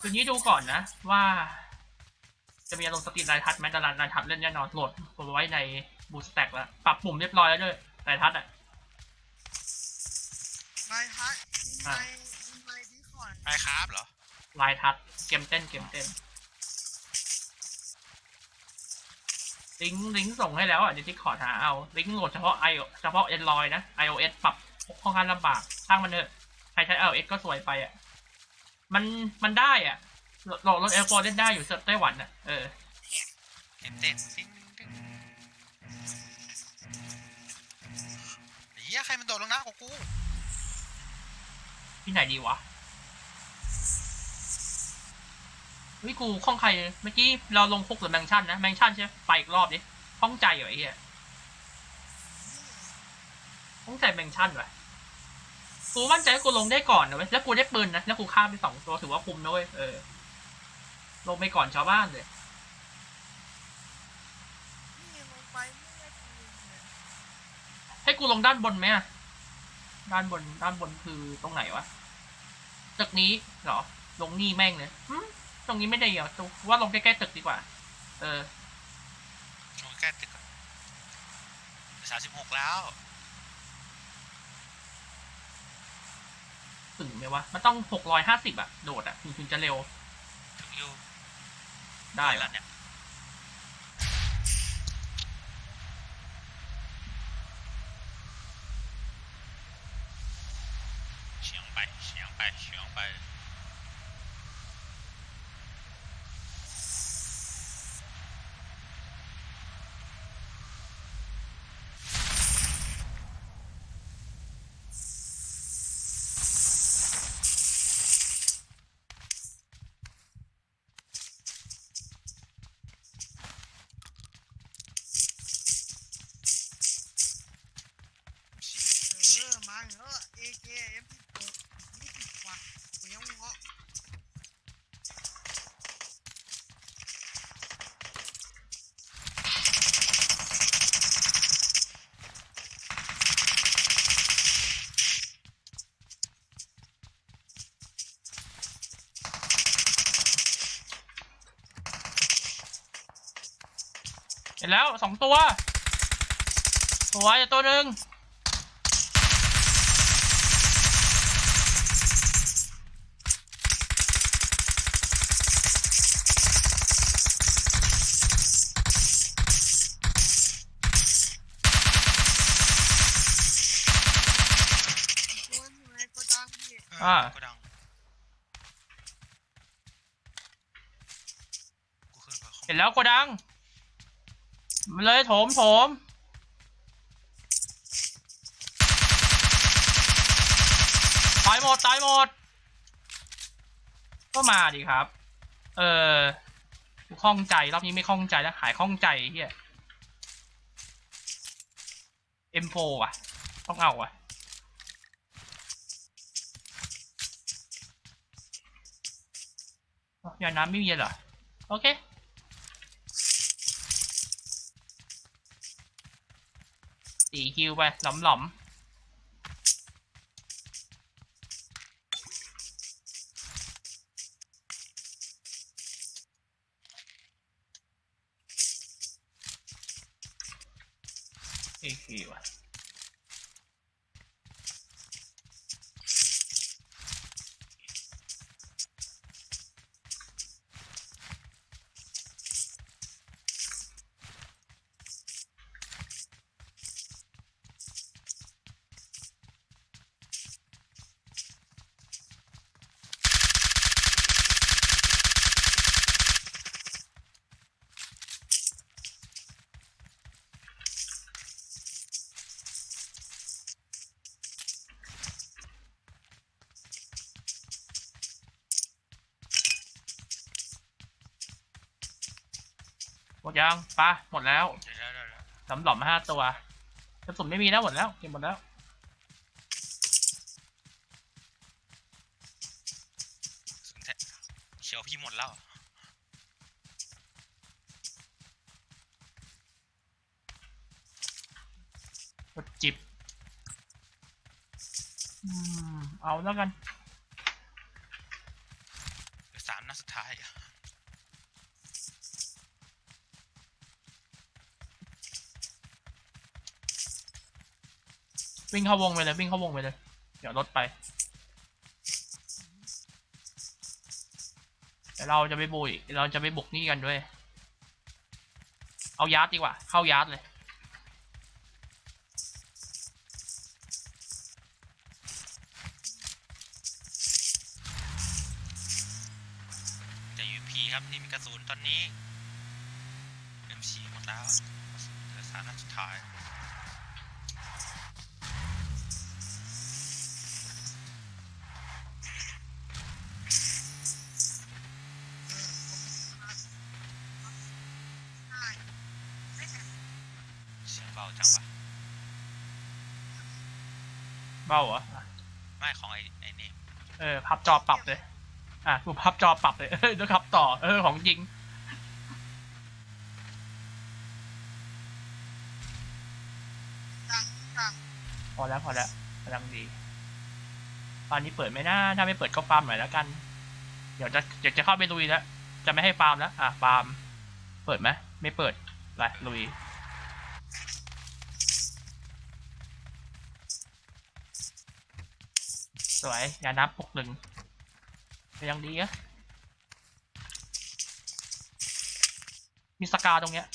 คืนนี้ดูก่อนนะ ว่า จะมีอารมณ์สตรีมไลน์ทัชไหมแต่ไลน์ทัชเล่นแน่นอนโหลดไว้ในบูสแต็กแล้วปรับปุ่มเรียบร้อยแล้วด้วยไลน์ทัชอะนายฮะทีมอะนายทีมนายดีคอนไมค์ครับเหรอไลน์ทัชเกมเต้นเกมเต้นลิงก์ลิงก์ส่งให้แล้วอะเดี๋ยวที่ขอหาเอา ลิงก์โหลดเฉพาะ i เฉพาะ Android นะ iOS ปรับค่อนข้างลำบากช่างมันเถอะ ใครใช้ iOS ก็สวยไปอะ มันมันได้อะโหลดโหลดเอลโฟนเล่นได้อยู่เซิร์ฟไต้หวันอะ เออเต้นเต้นติ้งติ้งเฮียใครมันโดดลงน้ำกับกูที่ไหนดีวะเฮ้ยกูข้องใครเมื่อกี้เราลงคุกหรือแมงชั่นนะแมงชั่นใช่ไหมไปอีกรอบดิข้องใจเหรอไอ้เหี้ยข้องใจแมงชั่นวะ กูมั่นใจว่ากูลงได้ก่อนนะเว้ยแล้วกูได้ปืนนะแล้วกูฆ่าไปสองตัวถือว่าคุ้มนะเว้ยเออลงไปก่อนชาวบ้านเลยนี่ลงไปไม่ได้ทีมเลยให้กูลงด้านบนไหมอะด้านบนด้านบนคือตรงไหนวะตึกนี้เหรอ ลงนี่แม่งเลยหึตรงนี้ไม่ได้เหรอตรงว่าลงใกล้ๆตึกดีกว่า เออลงใกล้ตึกสามสิบหกแล้ว ถึงไหมวะ มันต้องหกร้อยห้าสิบอะโดดอะถึงถึงจะเร็วถึงอยู่ได้ แล้ละวเนี่ย เห็นแล้วสองตัวสวยตัวหนึ่งตัวอยู่ในโกดังพี่เก็ดังกูขึ้นไปข้างบเห็นแล้วโกดัง มันเลยโถมโถมตายหมดตายหมด ก็มาดิครับ เออกูข้องใจรอบนี้ไม่ข้องใจแล้วหายข้องใจเฮีย M4 อะ ต้องเอาอะยาน้ำไม่มีเหรอ โอเค สี่คิวไปหลอมหลอมสี่คิวอะ ยังปะหมดแล้วเดี๋ยวเดี๋ยวเดี๋ยวเดี๋ยวหลอมหลอมห้าตัวกระสุนไม่มีแล้วหมดแล้วเก็บหมดแล้ว สุนทรเขียวพี่หมดแล้วกดจิบอืมเอาแล้วกันเดี๋ยวสามนัดสุดท้าย วิ่งเข้าวงไปเลยวิ่งเข้าวงไปเลย เดี๋ยวรถไปเดี๋ยวเราจะไปบุยเราจะไปบุกนี่กันด้วย เอายาร์ดดีกว่า เข้ายาร์ดเลย แต่ยูพีครับที่มีกระสุนตอนนี้เอ็มชีหมดแล้วเหลือสามนัดสุดท้าย ได้ไม่แต่ เสียงเบาจังวะ เบ้าเหรออะ ไม่ของไอ้ไอ้นี่ เออ พับ จอปรับเลย อะกูพับจอปรับเลย เออเดี๋ยวขับต่อ เออ ของจริง พอแล้วพอแล้วกำลังดี ตอนนี้เปิดไหมนะถ้าไม่เปิดก็ฟาร์มหน่อยแล้วกัน เดี๋ยวจะเดี๋ยวจะเข้าไปลุยแล้ว จะไม่ให้ฟาร์มแล้ว อะฟาร์ม เปิดไหม ไม่เปิดไปลุยสวย อย่านับปกหนึ่ง ยังดีอะมีสกาตรงเนี้ย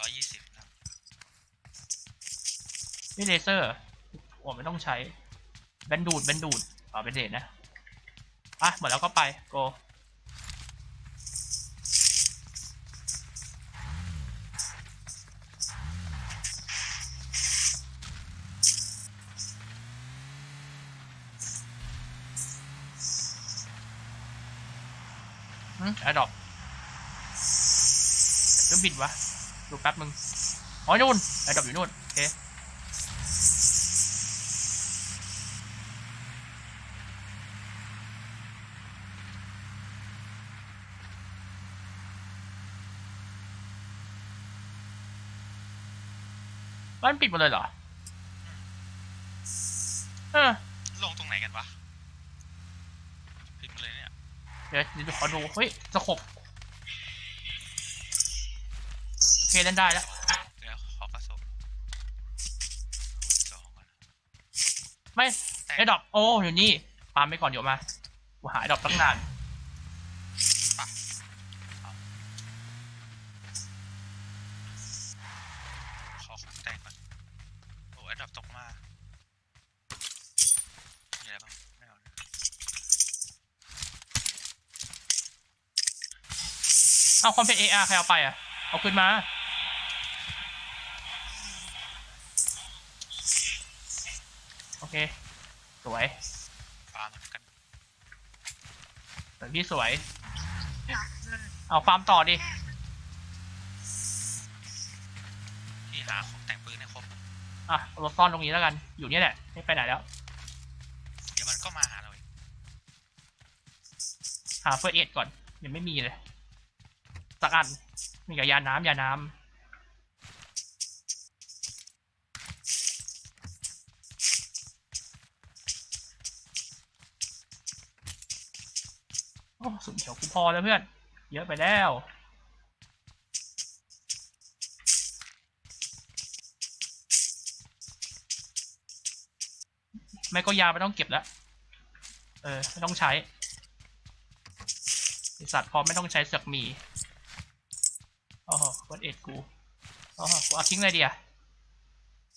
ร้อยยี่สิบนะนี่เลเซอร์โอ้ไม่ต้องใช้ แบนดูด แบนดูดอ๋อเป็นเดทนะอะหมดแล้วก็ไป โก แอดดอปเครื่องบินวะ ดูแป๊บมึง อ๋อนู่นแอดดอปอยู่นู่น โอเคบ้านปิดหมดเลยเหรออ ลงตรงไหนกันวะผิดหมดเลยเนี่ย เดี๋ยวเดี๋ยวขอดู เฮ้ยสกบโอเคเล่นได้แล้วเดี๋ยวขอกระสุนสองก่อนไม่แต่ไอ้ดอกโอ้อยู่นี่ปาล์มไปก่อนเดี๋ยวมากูหาไอ้ดอกตั้งนาน ขอของแต่งก่อนโอ้ยดับตกมามีอะไรบ้างไม่เอานะ เอาคอมเพลตเออาร์ใครเอาไปอะ เอาขึ้นมาโอเค สวยฟาร์มเหมือนกันสวยพี่สวยดังเลยเอาฟาร์มต่อดิที่หาของแต่งปืนให้ครบอะเอารถซ่อนตรงนี้แล้วกัน อยู่นี่แหละไม่ไปไหนแล้ว เดี๋ยวมันก็มาหาเราอีกหาเฟอร์เอ็ดก่อนยังไม่มีเลย สักอันมีกับยาน้ำยาน้ำโอ้สุดเขียวกูพอแล้วเพื่อน เยอะไปแล้วไม่ก็ยาไม่ต้องเก็บแล้ว เออ ไม่ต้องใช้สัตว์พอไม่ต้องใช้เสือกมี วัดเอ็ดกูอ๋อกูเอาทิ้งเลยดีอะ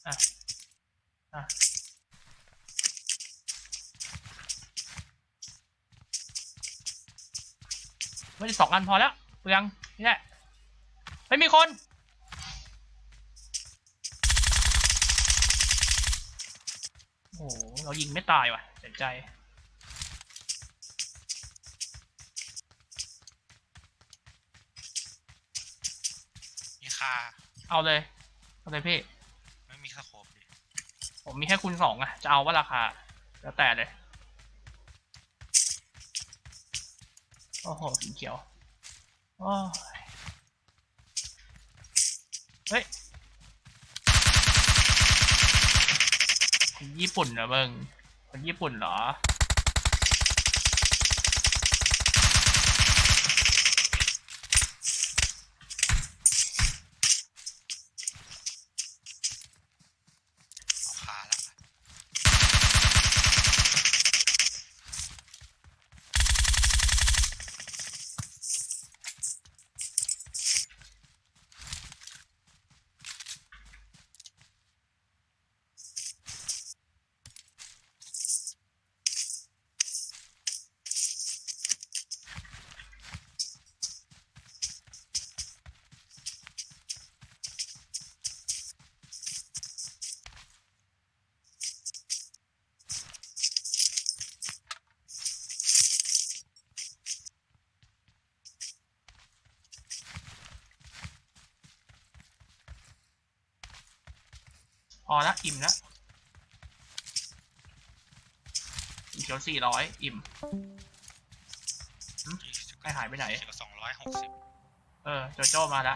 อะอะไม่ได้สองอันพอแล้วเปลืองนี่แหละไม่มีคนโอ้โหเรายิงไม่ตายว่ะเสียใจาเอาเลย เอาเลยพี่ ไม่มีสโคปดิผมมีแค่คูณสองอะจะเอาว่าราคา แล้วแต่เลย โอ้โห สีเขียวโอ้ยเฮ้ยญี่ปุ่นเหรอมึงคนญี่ปุ่นเหรอ พอละอิ่มละอิ่มเขียวสี่ร้อยอิ่มให้หายไปไหนสองร้อยหกสิบเออโจโจ้มาละ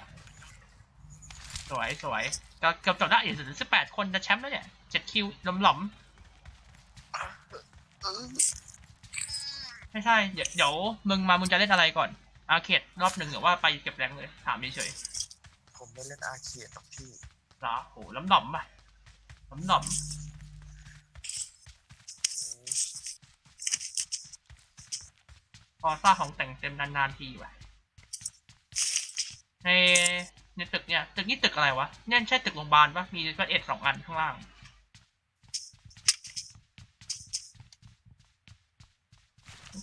สวยสวยก็เกือบจบละอีกสิบแปดคนจะแชมป์แล้วเนี่ยเจ็ดคิวหลอมหลอมเออๆไม่ใช่เดี๋ยวเดี๋ยวมึงมามึงจะเล่นอะไรก่อน อาเขตรอบหนึ่งหรือว่าไปเก็บแรงเลย ถามเฉยผมไม่เล่นอาเขียหรอกพี่ๆเหรอโหหลอมหลอมๆป่ะ หลอมหลอมพอซ่าของแต่งเต็มนานๆทีว่ะในในตึกเนี่ย ตึกนี้ตึกอะไรวะเนี่ยใช่ตึกโรงพยาบาลปะมีก็เอ็ดสองอันข้างล่าง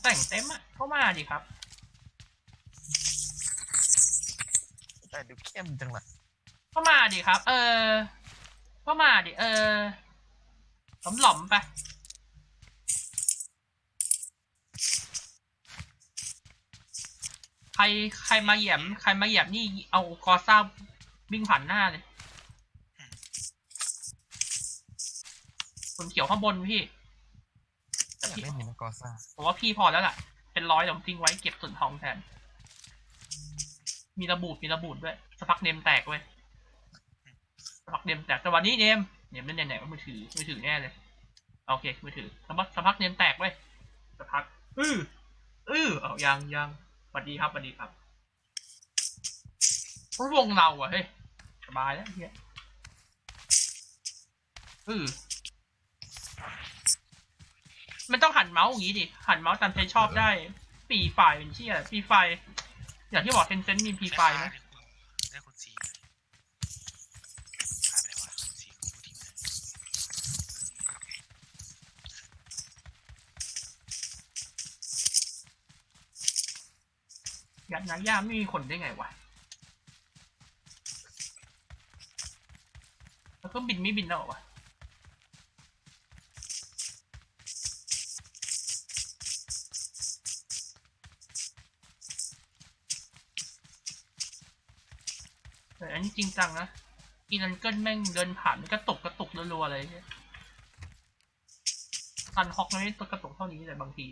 แต่งเต็มอะเข้ามาดิครับ แต่ดูเข้มจังเลยเข้ามาดิครับ เออ เข้ามาดิ เออหลอมหลอมๆไป ใครใครมาเหยียบใครมาเหยียบนี่เอากอซ่าวิ่งผ่านหน้าเลยคนเขียวข้างบนพี่อยากเล่นมินากอซ่าผมว่าพี่พอแล้วล่ะ เป็นร้อยเดี๋ยวผมทิ้งไว้เก็บส่วนทองแทน มีระบูดมีระบูดด้วยสักพักเนมแตกเว้ยสัก พักเนมแตกแต่วันนี้เนมเนมเล่นไหนๆว่ามือถือมือถือแน่เลยโอเคมือถือสักพักสักพักเนมแตกเว้ยสักพักอื้ออื้อเอายังยังสวัสดีครับสวัสดีครับวงเราอะเฮ้ยสบายแล้วเฮียอื้อมันต้องหันเมาส์อย่างนี้ดิ หันเมาส์ตามใจชอบได้ ปีไฟเป็นเชี่ยปีไฟ อย่างที่บอกเทนเซนต์มีปีไฟล์ไยัดนาย่าไม่มีคนได้ไงวะ แล้วเครื่องบินไม่บินแล้ววะแต่อันนี้จริงจังนะ อีนันเกิลแม่งเดินผ่านมันกระตุกกระตุกรัวๆเลยซันฮอกมันไม่ตัวกระตุกเท่านี้เลยบางที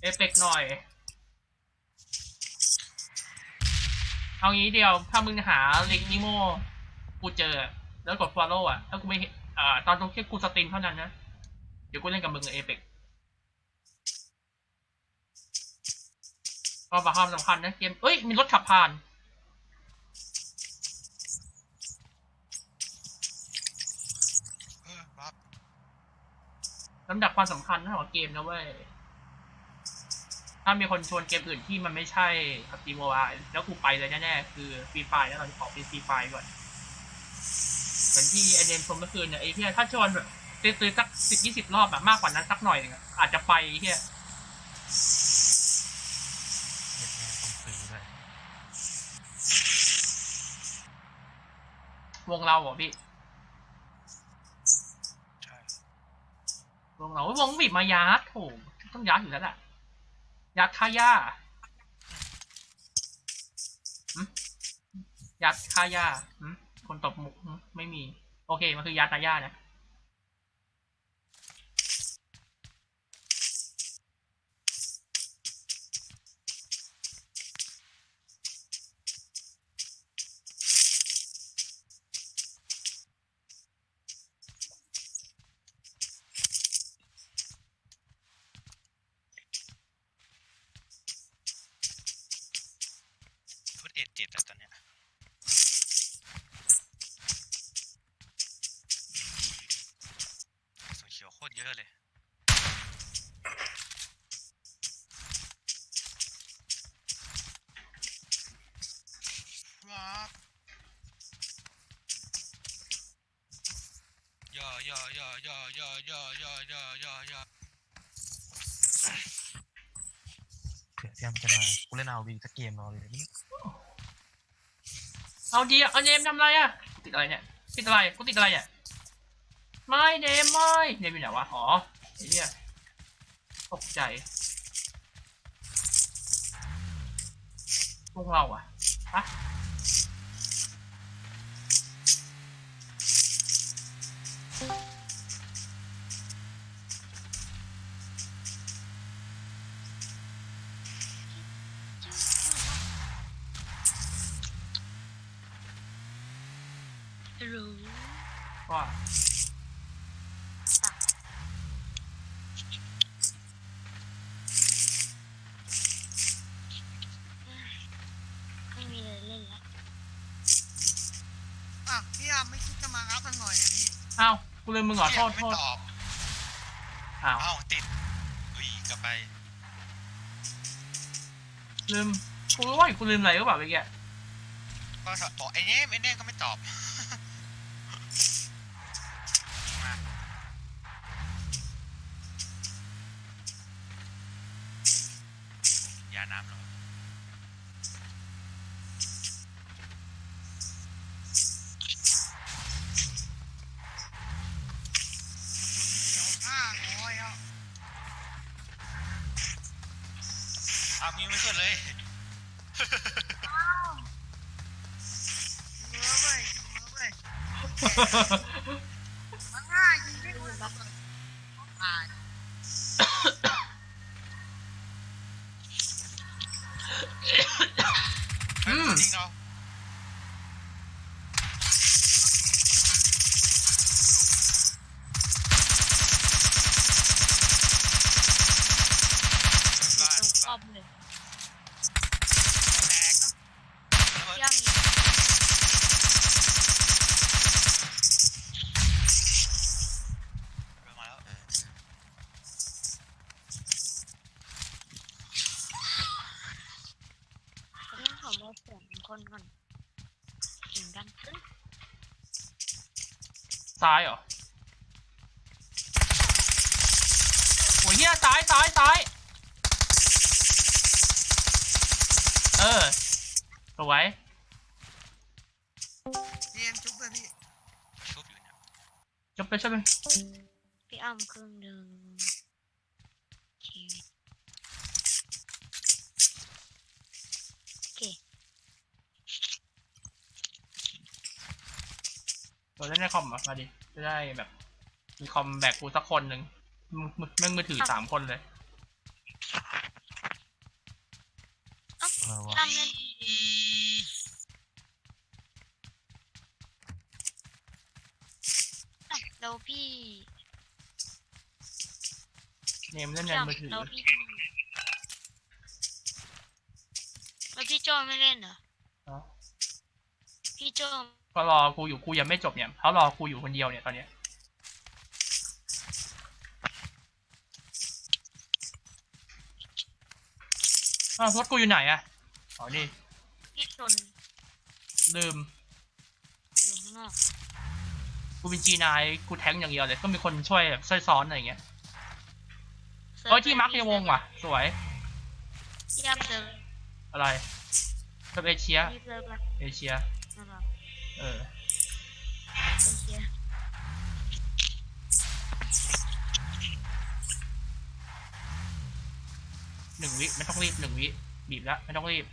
เอฟเฟกต์หน่อย เอางี้เดียว ถ้ามึงหาลิงก์นิโมกูเจอ แล้วกด follow อะถ้ากูไม่เห็นอ่าตอนตรงที่กูสตรีมเท่านั้นนะ เดี๋ยวกูเล่นกับมึงเอฟเฟกก็ประความสำคัญนะเกมเอ้ย มีรถขับผ่านเออบ๊อบลำดับความสำคัญนะของเกมนะเว้ย ถ้ามีคนชวนเกมอื่นที่มันไม่ใช่พับจีโมบายแล้วกูไปเลยแน่ๆคือฟรีไฟแล้วเราจะขอเป็นฟรีไฟก่อนเหมือนที่ไอเดมชมเมื่อคืนเนี่ยไอ้เพียถ้าชวนแบบตื้อๆสักสิบยี่สิบรอบอะมากกว่านั้นสักหน่อยหนึงอะอาจจะไปเฮียเด็กแม่ต้องซื้อด้วยวงเราเหรอพี่ใช่วงเราวงบีบมายัดโถต้องยัดอยู่แล้วแหละ ยัดค่าย่ายัดค่าย่าคนตบมุกไม่มี โอโอเค มันคือยาตายานะ ยอยอยอยอยอยอยอเผื่อเสียมจะมากูเล่นเอาวีสักเกมรอเลยนี่เอาดีเอาเนมทำไรอะติดอะไรเนี่ยติดอะไรกูติดอะไรเนี่ยไม่เนมไม่เนมอยู่ไหนวะอ๋อไอ้เนี่ยตกใจพวกเราอะฮะ อ้าวกูลืมมึงเหรอโทษไม่โทษตอบอ้าวเอ้าติดอุ้ยกลับไป ลืมกูรู้ว่ากูลืมอะไรหรือเปล่าเมื่อกี้ก็บอกไอ้เน่ไอ้เน่ก็ไม่ตอบ you know, มจุ๊บเลยพี่ชุบอยู่เนี่ยจบไปใช่ไหมพี่อ้ำครึ่งหนึ่งโอเคโอเคเราเล่นในคอมเหรอะมาดิจะได้แบบ มีคอมแบกกูสักคนหนึ่งมึงมึงแม่งมือถือสามคนเลยเออวะอ้ำเล่นอะแล้ วพี่เนมเล่นในพี่อ้ำมือถือแล้วพี่แล้วพี่โจไม่เล่นเหรอเอ้าพี่โจก็รอกูอยู่กูยังไม่จบเนี่ยเขารอกูอยู่คนเดียวเนี่ยตอนเนี้ยอ้าวรถกูอยู่ไหนอะอ๋อนี่พี่ชนลืมอยู่ข้างนอก กูเป็นจีนายกูแทงค์อย่างเดียวเลย ก็มีคนช่วยแบบช่วยซ้อนอะไรอย่างเงี้ยเฮ้ยที่มาร์คในวงว่ะ สวยพี่อ้ำเซิร์ฟอะไรเซิร์ฟเอเชียพี่เซิร์ฟอะไรเอเชีย นะครับเออเอเชียหนึ่งวิไม่ต้องรีบหนึ่งวิ บีบแล้ว ไม่ต้องรีบ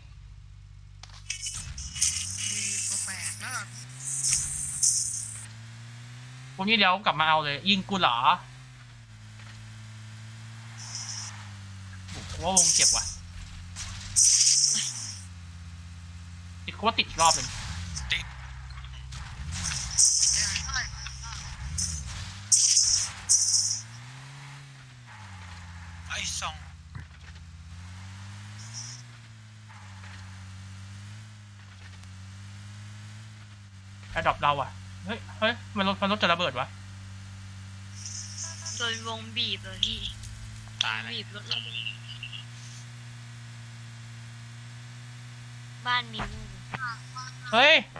พวกนี้เดี๋ยวกลับมาเอาเลย ยิงกูเหรอโอ้โหกูว่าวงเจ็บว่ะ ติดกูว่าติดอีกรอบหนึ่งติดเอ้ยใช่ไอ้สองแอดดอปเราอะ เฮ้ย เฮ้ย มันรถมันรถจะระ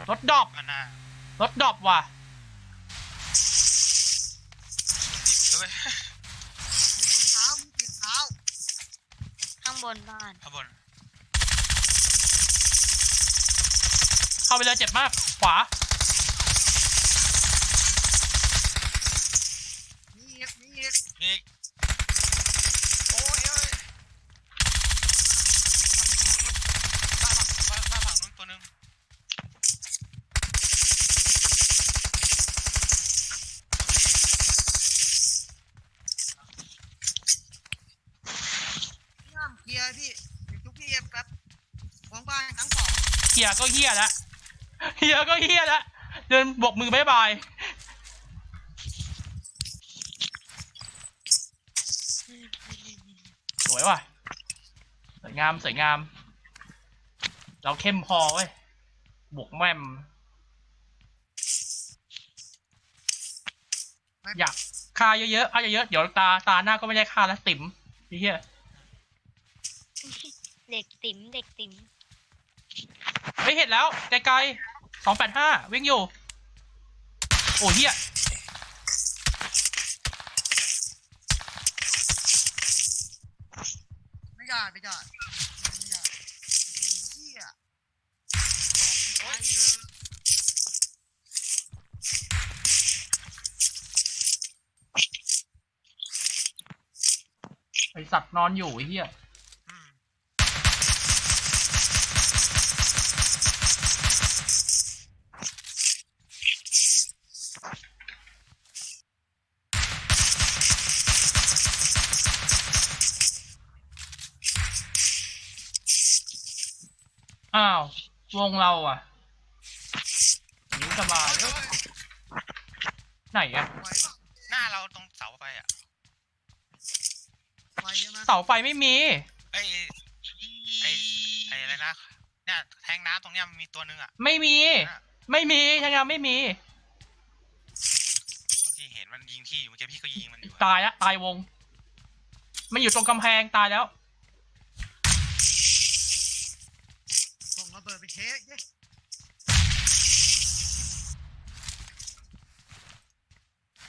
รถดรอปอันน่ารถดรอปว่ะติดด้วยมีเสียงเท้ามีเสียงเท้าข้างบนบ้านข้างบนเข้าไปเลยเจ็บมาก ขวามีอีกมีอีก นี่โอ้ยโอ้ยบ้านฝั่งบ้านฝั่งนู้นตัวหนึง ห้ามเคลียร์พี่เดี๋ยวชุบพี่เอฟครับของบ้านทั้งสอง เฮีย ก็เฮียละเฮียก็เฮียละเดินบกมือบายบายสวยว่ะสวยงามสวยงาม เราเข้มพอเว้ยบวกแม่มอยากฆ่าเยอะๆฆ่าเยอะๆเดี๋ยวตาตาหน้าก็ไม่ได้ฆ่าแล้วติ๋มไอ้เฮียเด็กติ๋มเด็กติ๋ม ไม่เห็นแล้วไกลๆสองแปดห้าวิ่งอยู่ โอ้เฮียไม่ได้ไม่ได้ไม่ได้เหี้ยโอ้ยไอสัตว์นอนอยู่ไอ้เฮีย วงเราอะหิวสบายเอ้ยไหนอะไหวปะหน้าเราตรงเสาไฟอะไหวใช่ไหมเสาไฟไม่มีไอ้ไอ้ไอ้อะไรนะเนี่ยแทงน้ำตรงเนี้ยมันมีตัวหนึงอะไม่มีไม่มียังไงไม่มีที่เห็นมันยิงพี่อยู่เมื่อกี้พี่ก็ยิงมันอยู่อะตายละตายวง มันอยู่ตรงกำแพงตายแล้ว ส่ งระเบิดไปเช็คเย้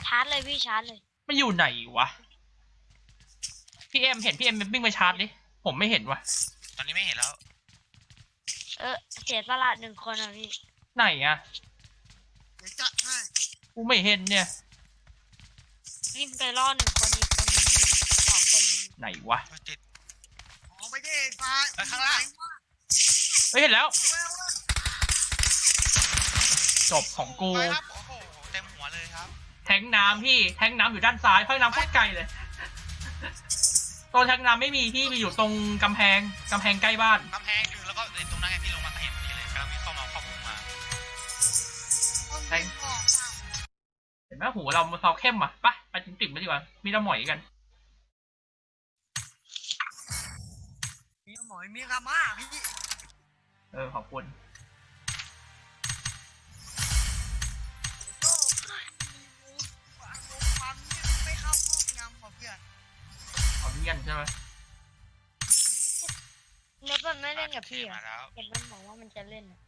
ชาร์จเลยพี่ชาร์จเลย มันอยู่ไหนวะ พี่เอ็มเห็นพี่เอ็มวิ่งไปชาร์จดิ ผมไม่เห็นวะตอนนี้ไม่เห็นแล้ว เออเสียสละหนึ่งคนอะพี่ ไหนอะเดี๋ยวจัดให้กูไม่เห็นเนี่ย วิ่งไปล่อหนึ่งคนอีกคนหนึงยิงสองคนยิงไหนวะเฮ้ยติดออกไปดิไอ้ฟ้าเอ้ยข้างล่าง ไหนวะ เฮ้ยเห็นแล้วเอาไว้เอาไว้จบของกู ไปครับ โอ้โห เต็มหัวเลยครับ แทงน้ำพี่ แทงน้ำอยู่ด้านซ้ายแทงน้ำโคตรไกลเลยตัวแทงน้ำไม่มีพี่มีอยู่ตรงกำแพงกำแพงใกล้บ้าน กำแพงอยู่แล้วก็เอ้ยตรงนั้นไงพี่ลงมาก็เห็นพอดีเลยกำลังวิ่งเข้ามาเข้าวงมาต้นแทงไม้ออกอะเห็นไหมหูเราเราเข้มอะไปไปถึงติ่มไปดีกว่ามีน้ำหมอยกัน มีหมอยมีกาม่าพี่ เออขอบคุณ ขอบเยี่ยนใช่ไหมเน็ตมันไม่เล่นกับพี่เหรอะมแล้ว เห็นมันบอกว่ามันจะเล่นอะ